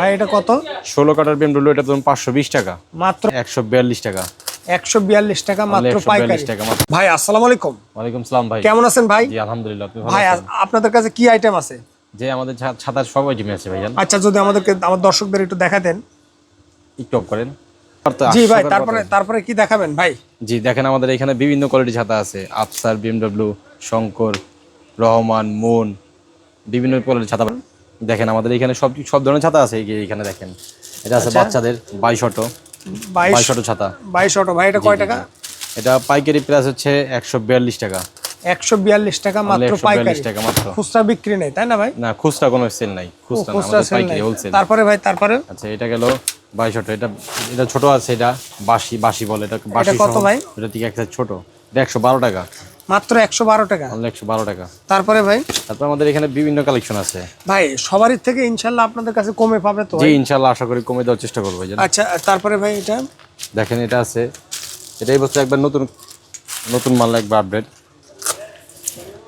ভাই এটা কত? ষোলো কাটার বিএমডব্লিউ এটা ধরুন পাঁচশো বিশ টাকা। মাত্র একশো বিয়াল্লিশ টাকা। একশো বিয়াল্লিশ টাকা মাত্র পাইকারি। ভাই আসসালামু আলাইকুম। ওয়ালাইকুম সালাম ভাই। কেমন আছেন ভাই? জি আলহামদুলিল্লাহ আপনি ভালো ভাই আপনাদের কাছে কি আইটেম আছে? যে আমাদের ছাতার সব আইটেমই আছে ভাইজান। আচ্ছা যদি আমাদেরকে আমার দর্শকদের একটু দেখাতেন একটু করেন। জি ভাই তারপরে তারপরে কি দেখাবেন ভাই? জি দেখেন আমাদের এখানে বিভিন্ন কোয়ালিটি ছাতা আছে। আফসার বিএমডব্লিউ শঙ্কর রহমান মুন বিভিন্ন কোয়ালিটির ছাতা। দেখেন আমাদের এখানে সব সব ধরনের ছাতা আছে এখানে দেখেন। এটা আছে বাচ্চাদের বাইশ অটো বাইশ অটো ছাতা। বাইশ অটো ভাই এটা কয় টাকা? এটা পাইকারি প্রাইস হচ্ছে একশো বিয়াল্লিশ টাকা। একশো বিয়াল্লিশ টাকা মাত্র পাইকারি। টাকা মাত্র। খুচরা বিক্রি নেই তাই না ভাই? না খুচরা কোনো সেল নাই। খুচরা খুচরা সেল পাইকারি নাই। হোলসেল তারপরে ভাই তারপরে? আচ্ছা এটা গেল বাইশ অটো এটা এটা ছোট আছে এটা বাসি বাসি বলে এটা বাসি কত। ভাই? এটা থেকে একটা ছোট। এটা একশো বারো টাকা। মাত্র একশো বারো টাকা। একশো বারো টাকা। তারপরে ভাই? তারপর আমাদের এখানে বিভিন্ন কালেকশন আছে। ভাই সবারই থেকে ইনশাল্লাহ আপনাদের কাছে কমে পাবে তো জি ইনশাল্লাহ আশা করি কমে দেওয়ার চেষ্টা করব আচ্ছা তারপরে ভাই এটা? দেখেন এটা আছে। এটা এই বছর একবার নতুন নতুন মাল একবার আপডেট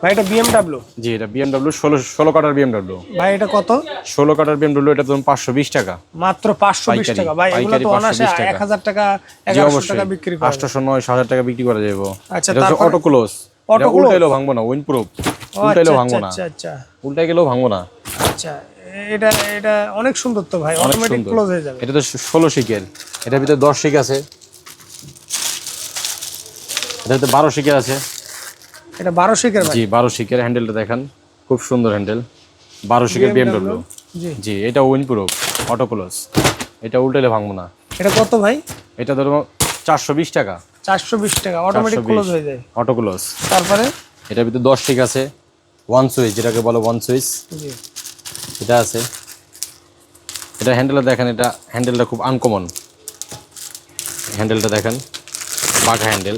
ভাই এটা বিএমডাব্লিউ জি এটা বিএমডব্লিউ ষোলো ষোলো কাটার বিএমডব্লিউ ভাই এটা কত? ষোলো কাটার বিএমডব্লিউ এটা ধরুন পাঁচশো বিশ টাকা। মাত্র পাঁচশো বিশ টাকা। ভাই এগুলো তো অনাসে এক হাজার টাকা এগারোশো টাকা বিক্রি করে। আটশোশো নয় হাজার টাকা বিক্রি করা যাব আচ্ছা? অটো ক্লোজ Auto উল্টাইলেও ভাঙবো না উইন প্রুফ উল্টাইলেও ভাঙবো না। আচ্ছা আচ্ছা। উল্টাই গেলেও ভাঙবো না। আচ্ছা এটা এটা অনেক সুন্দর তো ভাই অটোমেটিক ক্লোজ হয়ে যাবে। এটা তো ষোলো শিকের এটার ভিতরে শিক আছে। এটার ভিতরে বারো শিকের আছে। এটা ভাই? জি বারো শিকের হ্যান্ডেলটা দেখেন। খুব সুন্দর হ্যান্ডেল। বারো শিকের বিএমডব্লিউ জি। জি এটা উইন প্রুফ অটো ক্লোজ এটা উল্টাইলে ভাঙবো না। এটা কত ভাই? এটা ধরো চারশো বিশ টাকা। চারশো বিশ টাকা অটোমেটিক ক্লোজ হয়ে যায়। অটো ক্লোজ তারপরে? এটার ভিতরে দশ শিক আছে। ওয়ান সুইচ যেটাকে বলো ওয়ান সুইচ জি। এটা আছে। এটা হ্যান্ডেলটা দেখেন এটা হ্যান্ডেলটা খুব আনকমন হ্যান্ডেলটা দেখেন বাঁকা হ্যান্ডেল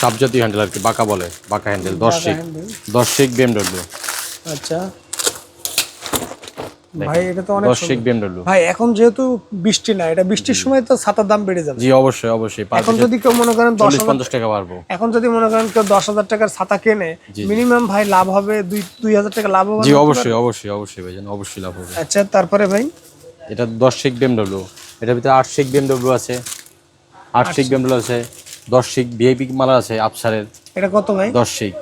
সাবজাতীয় হ্যান্ডেল আর কি বাঁকা বলে বাঁকা হ্যান্ডেল দশ শিক। দশ শিক বিএমডব্লিউ আচ্ছা। ভাই এটা তো অনেক শিক ভাই এখন যেহেতু বৃষ্টি না এটা বৃষ্টির সময় তো ছাতার দাম বেড়ে যাবে। জি অবশ্যই অবশ্যই এখন যদি কেউ মনে করেন দশ চল্লিশ হাজার পঞ্চাশ টাকা পারব এখন যদি মনে করেন কেউ দশ হাজার টাকার ছাতা কেনে মিনিমাম ভাই লাভ হবে দুই দুই হাজার টাকা লাভ হবে জি অবশ্যই অবশ্যই অবশ্যই ভাইজান অবশ্যই লাভ হবে। আচ্ছা তারপরে ভাই? এটা দশ শিক বিএমডব্লিউ এটার ভিতরে আট শিক বিএমডব্লিউ আছে। আট শিক বিএমডব্লিউ আছে। দশ শিক ভিআইপি মালা আছে আফসারের। এটা কত ভাই? দশ শিক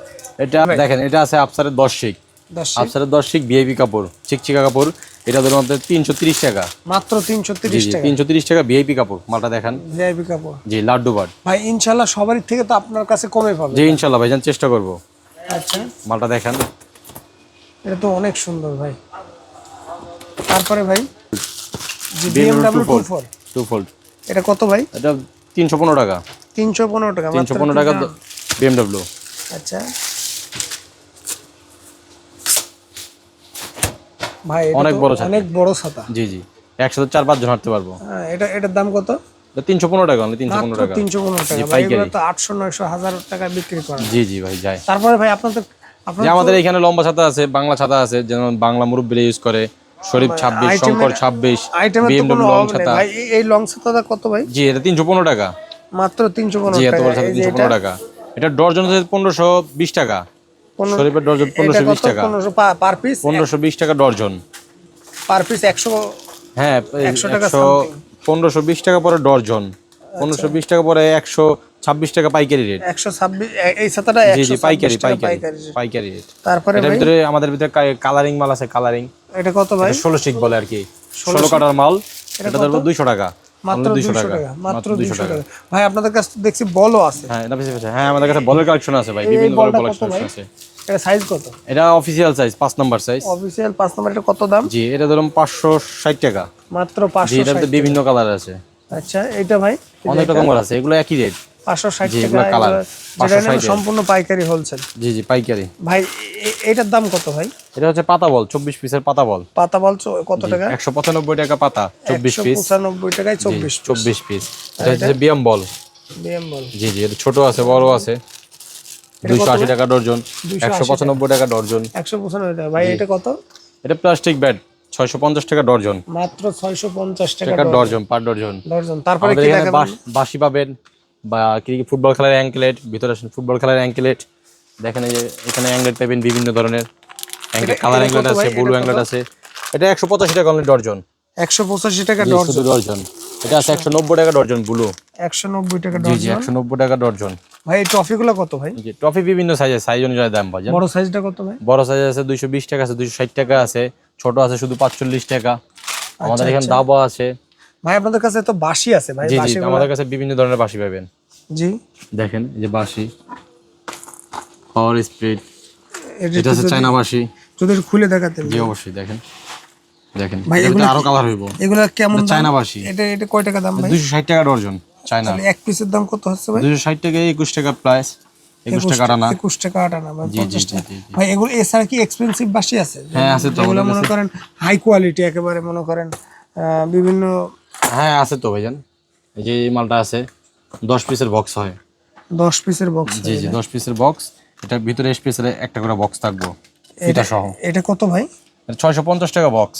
এটা দেখেন এটা আছে আফসারের দশ শিক দশ আফসারের দশ শিক ভিআইপি কাপড় চিকচিকা কাপড় এটা ধরুন তিনশো তিরিশ টাকা। মাত্র তিনশো তিরিশ টাকা। তিনশো তিরিশ টাকা ভিআইপি কাপড় মালটা দেখান। ভিআইপি কাপড়। জি লাড্ডু বাট। ভাই ইনশাল্লাহ সবারই থেকে তো আপনার কাছে কমে পাবে। জি ইনশাল্লাহ ভাইজান চেষ্টা করব। আচ্ছা। মালটা দেখান। এটা তো অনেক সুন্দর ভাই। তারপরে ভাই BMW two fold। Two fold এটা কত ভাই? এটা তিনশো পনেরো টাকা। তিনশো পনেরো টাকা তিনশো পনেরো টাকা বিএমডব্লিউ আচ্ছা। ভাই এটা অনেক তো বড় অনেক বড় ছাতা। জি জি। একসাথে চার পাঁচজন হাঁটতে পারব। হ্যাঁ, এটা এটার দাম কত? তিনশো পনেরো টাকা অনলি তিনশো পনেরো টাকা। তিনশো পনেরো টাকা। ভাই এগুলো তো আটশো নয়শো হাজার টাকা বিক্রি করে। জি জি ভাই যায় তারপরে ভাই আপনার যে আমাদের এখানে লম্বা ছাতা আছে বাংলা ছাতা আছে যেমন বাংলা মুরব্বীরা ইউজ করে শরীফ ছাব্বিশ শঙ্কর ছাব্বিশ বিএমডব্লিউ লং ছাতা। এই- লং ছাতাটা কত ভাই? জি এটা তিনশো পনেরো টাকা। মাত্র তিনশো পনেরো টাকা। তিনশো এটা পনেরো টাকা। এটা ডর্জন পনেরোশো বিশ টাকা। শরীফের ডর্জন পনেরোশো বিশ টাকা। পার পিস পনেরোশো বিশ টাকা ডর্জন পার পিস একশো হ্যাঁ একশো টাকা পনেরোশো বিশ টাকা পরে ডর্জন পনেরোশো বিশ টাকা পরে একশো ছাব্বিশ টাকা পাইকারি রেট একশো ছাব্বিশ এই ছাতাটা জি জি পাইকারি পাইকারি পাইকারি রেট তারপরে এটার ভিতরে আমাদের ভিতরে কালারিং মাল আছে কালারিং এটা কত ভাই? ষোলো শিক বলে আর কি। ষোলো কাটার মাল। এটা ধরবো দুইশো টাকা। মাত্র দুইশো টাকা। মাত্র দুইশো টাকা। ভাই আপনাদের কাছে দেখছি বলও আছে। হ্যাঁ হ্যাঁ আমাদের কাছে বলের কালেকশন আছে ভাই। বিভিন্ন বলের কালেকশন আছে। এটা সাইজ কত? এটা অফিসিয়াল সাইজ পাঁচ নাম্বার সাইজ অফিসিয়াল পাঁচ নম্বর এটা কত দাম? জি এটা ধরুন পাঁচশো ষাট টাকা। মাত্র জি পাঁচশো এটার বিভিন্ন কালার আছে। আচ্ছা এটা ভাই? অনেক রকমের আছে এগুলো একই রেট পাঁচশো ষাট জি, টাকা এগুলো colour, 560 যেটা নেবে এর। সম্পূর্ণ পাইকারি হোলসেল জি জি পাইকারি। ভাই এটার দাম কত ভাই? এটা হচ্ছে পাতা বল চব্বিশ পিসের পাতা বল। পাতা বলছো কত টাকা? একশো পঁচানব্বই টাকা পাতা চব্বিশ একশো পিস পঁচানব্বই টাকায় চব্বিশ চব্বিশ পিস এটা হচ্ছে বিয়াম বল। বল। জি জি এটা ছোট আছে বড় আছে। দুইশো আশি টাকা ডর্জন একশো পঁচানব্বই টাকা। ডর্জন। একশো পঁচানব্বই টাকা। ভাই এটা কত? এটা প্লাস্টিক ব্যাট ছয়শো পঞ্চাশ টাকা ডর্জন। মাত্র ছয়শো পঞ্চাশ টাকা ডর্জন। পার ডর্জন। দর্জন তারপরে দেখাবেন? পাবেন বা কি ফুটবল খেলার অ্যাঙ্কেলেট ভিতরে আসেন ফুটবল খেলার অ্যাঙ্কেলেট দেখেন যে এখানে অ্যাঙ্কেলেট পাবেন বিভিন্ন ধরনের। অ্যাঙ্কেলেট কালার এটা আছে? ব্লু এটা আছে। এটা একশো পঁচাশি টাকা অনলি ডর্জন। একশো পঁচাশি টাকা ডর্জন। ডর্জন। এটা আছে একশো নব্বই টাকা ডর্জন ব্লু একশো নব্বই টাকা জি জি ডর্জন। একশো নব্বই টাকা ডর্জন। ভাই এই ট্রফিগুলো কত ভাই? জি ট্রফি বিভিন্ন সাইজের সাইজ অনুযায়ী দাম বাজার বড় সাইজটা কত ভাই? বড় সাইজ আছে দুইশো বিশ টাকা আছে দুইশো ষাট টাকা আছে ছোট আছে শুধু পাঁচচল্লিশ টাকা। আমাদের এখানে দাবা আছে। ভাই আপনাদের কাছে তো বাসি আছে ভাই জি আমাদের কাছে বিভিন্ন ধরনের বাঁশি পাবেন। জি। দেখেন এই যে বাঁশি পাওয়ার স্পিড এটা আছে চায়না বাঁশি। যদি খুলে দেখাতেন। জি অবশ্যই দেখেন। দেখেন ভাই, এগুলো আরও কালার হইব। এগুলো কেমন এটা চায়না বাঁশি। এটা এটা কয় টাকা দাম ভাই? দুইশো ষাট টাকা ডর্জন চায়না। এক পিসের দাম কত হচ্ছে ভাই? দুইশো ষাট টাকা একুশ টাকা প্রাইস একুশ টাকা আনা একুশ টাকা আটানা ভাই জি, জি। ভাই এগুলো এছাড়া কি এক্সপেন্সিভ বাসি আছে? হ্যাঁ, আছে তো, আমাদের মনে করেন হাই কোয়ালিটি একেবারে মনে করেন বিভিন্ন হ্যাঁ আছে তো ভাইজান। এই যে মালটা আছে দশ পিসের বক্স হয়। দশ পিসের বক্স জি জি দশ পিসের বক্স এটার ভিতরে স্পেসের একটা করে বক্স থাকব এটা সহ। এটা কত ভাই? ছয়শো পঞ্চাশ টাকা বক্স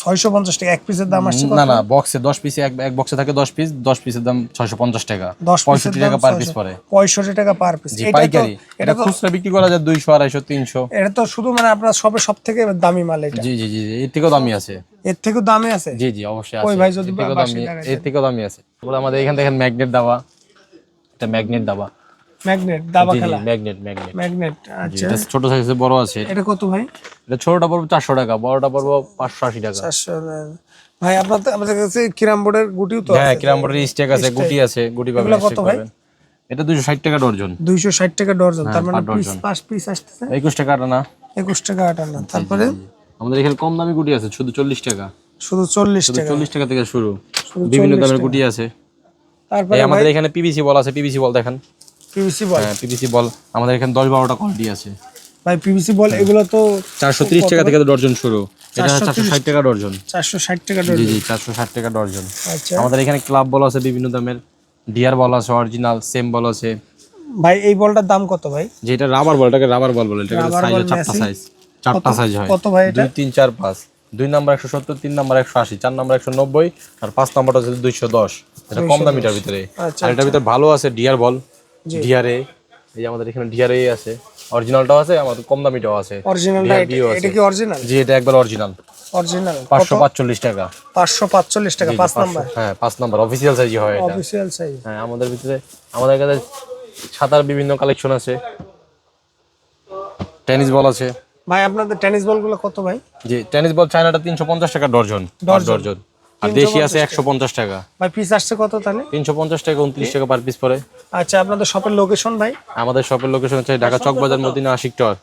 ছয়শো পঞ্চাশ টাকা এক পিসের দাম আসছে না না বক্সে দশ পিসে এক এক বক্সে থাকে দশ পিস দশ পিসের দাম ছয়শো পঞ্চাশ টাকা। দশ পঁয়ষট্টি টাকা পার পিস 600 পরে পঁয়ষট্টি টাকা পার পিস এটা পাইকারি। এটা খুচরা বিক্রি করা যায় দুইশো আড়াইশো তিনশো। এটা তো শুধু মানে আপনার সবে সব থেকে দামি মাল এটা। জি জি জি এর থেকেও দামি আছে। এর থেকেও দামে আছে? জি জি অবশ্যই ওই ভাই যদি এর থেকেও দামি আছে। আমাদের এখান থেকে ম্যাগনেট দাবা এটা ম্যাগনেট দাবা ম্যাগনেট দাবা খেলা। Magnet magnet. ম্যাগনেট আচ্ছা। এটা ছোট সাইজে বড় আছে। এটা কত ভাই? এটা ছোটটা পড়বে চারশো টাকা বড়টা পড়বে পাঁচশো আশি টাকা। চারশো ভাই আপনার আমাদের কাছে কিরাম বোর্ডের গুটিও তো হ্যাঁ কিরাম বোর্ডের স্টেক আছে গুটি আছে গুটি পাবেন কত ভাই? এটা দুশো ষাট টাকা ডর্জন দুইশো ষাট টাকা ডর্জন তার মানে হ্যাঁ, পিস পাঁচ পিস আসতেছে? একুশ টাকা না একুশ টাকা আটান্ন তারপরে? আমাদের এখানে কম দামি গুটি আছে শুধু চল্লিশ টাকা। শুধু চল্লিশ শুধু টাকা। চল্লিশ টাকা থেকে শুরু। বিভিন্ন দামের গুটি আছে। তারপরে আমাদের এখানে পিভিসি বল আছে পিভিসি বল দেখেন। পিভিসি বল হ্যাঁ পিভিসি বল আমাদের এখানে দশ বারোটা কোয়ালিটি আছে। ভাই পিভিসি বল এগুলো তো চারশো ত্রিশ টাকা থেকে ডর্জন শুরু। এটা চারশো ষাট টাকা ডর্জন। চারশো ষাট টাকা জি জি চারশো ষাট টাকা ডর্জন। আচ্ছা। আমাদের এখানে ক্লাব বল আছে বিভিন্ন দামের। ডিয়ার বল আছে অরিজিনাল সেম বল আছে। ভাই এই বলটার দাম কত ভাই? যেটা রাবার বল এটাকে রাবার বল বলে। এটাকে সাইজ চারটা সাইজ চারটা সাইজ হয়। কত ভাই এটা? দুই তিন চার পাঁচ। দুই নাম্বার একশো সত্তর তিন নাম্বার একশো আশি চার নাম্বার একশো নব্বই আর পাঁচ নাম্বারটা হচ্ছে দুইশো দশ। এটা কম দামিটার ভিতরে। আচ্ছা, আর এটার ভিতরে ভালো আছে ডিয়ার বল ডিয়ারে এই যে আমাদের এখানে ডিয়ারে আছে। অরিজিনালটাও আছে আমাদের কম দামিটাও আছে। অরিজিনালটা। এটা কি অরিজিনাল জি এটা একবার অরিজিনাল অরিজিনাল পাঁচশো পাঁচচল্লিশ টাকা। পাঁচশো পাঁচচল্লিশ টাকা পাঁচ নাম্বার। হ্যাঁ পাঁচ নাম্বার। অফিসিয়াল সাইজ হয় এটা। অফিসিয়াল সাইজ হ্যাঁ আমাদের ভিতরে আমাদের কাছে ছাতার বিভিন্ন কালেকশন আছে। টেনিস বল আছে। ভাই আপনাদের টেনিস বলগুলো কত ভাই? জি টেনিস বল চায়নাটা তিনশো পঞ্চাশ টাকা ডর্জন ডর্জন। আর দেশি আছে একশো পঞ্চাশ টাকা। ভাই পিস আসছে কত তাহলে? তিনশো পঞ্চাশ টাকা উনত্রিশ টাকা পার পিস পরে আচ্ছা আপনাদের শপের লোকেশন ভাই? আমাদের শপের লোকেশন হচ্ছে ঢাকা চক বাজার মদিনা আশিক টর